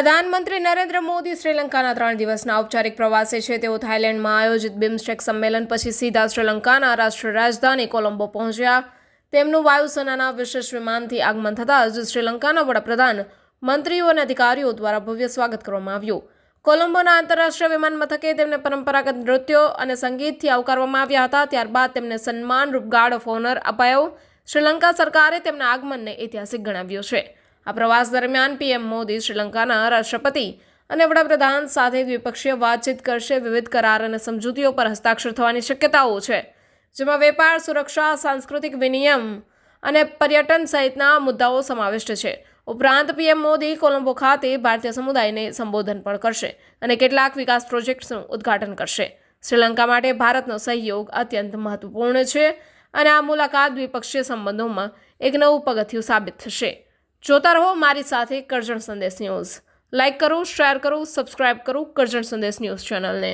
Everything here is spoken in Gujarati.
પ્રધાનમંત્રી નરેન્દ્ર મોદી શ્રીલંકાના ત્રણ દિવસના ઔપચારિક પ્રવાસે છે. તેઓ થાઇલેન્ડમાં આયોજિત બિમસ્ટેક સંમેલન પછી સીધા શ્રીલંકાના રાષ્ટ્રીય રાજધાની કોલંબો પહોંચ્યા. તેમનું વાયુસેનાના વિશેષ વિમાનથી આગમન થતાં જ શ્રીલંકાના વડાપ્રધાન, મંત્રીઓ અને અધિકારીઓ દ્વારા ભવ્ય સ્વાગત કરવામાં આવ્યું. કોલંબોના આંતરરાષ્ટ્રીય વિમાન મથકે તેમને પરંપરાગત નૃત્યો અને સંગીતથી આવકારવામાં આવ્યા હતા. ત્યારબાદ તેમને સન્માનરૂપ ગાર્ડ ઓફ ઓનર અપાયો. શ્રીલંકા સરકારે તેમના આગમનને ઐતિહાસિક ગણાવ્યો છે. આ પ્રવાસ દરમિયાન પીએમ મોદી શ્રીલંકાના રાષ્ટ્રપતિ અને વડાપ્રધાન સાથે દ્વિપક્ષીય વાતચીત કરશે. વિવિધ કરાર અને સમજૂતીઓ પર હસ્તાક્ષર થવાની શક્યતાઓ છે, જેમાં વેપાર, સુરક્ષા, સાંસ્કૃતિક વિનિયમ અને પર્યટન સહિતના મુદ્દાઓ સમાવિષ્ટ છે. ઉપરાંત, પીએમ મોદી કોલંબો ખાતે ભારતીય સમુદાયને સંબોધન પણ કરશે અને કેટલાક વિકાસ પ્રોજેક્ટ્સનું ઉદ્ઘાટન કરશે. શ્રીલંકા માટે ભારતનો સહયોગ અત્યંત મહત્વપૂર્ણ છે અને આ મુલાકાત દ્વિપક્ષીય સંબંધોમાં એક નવું પગથિયું સાબિત થશે. જોતા રહો મારી સાથે કરજણ સંદેશ ન્યૂઝ. લાઇક કરો શેર કરો સબસ્ક્રાઇબ કરો કરજણ સંદેશ ન્યૂઝ ચેનલને.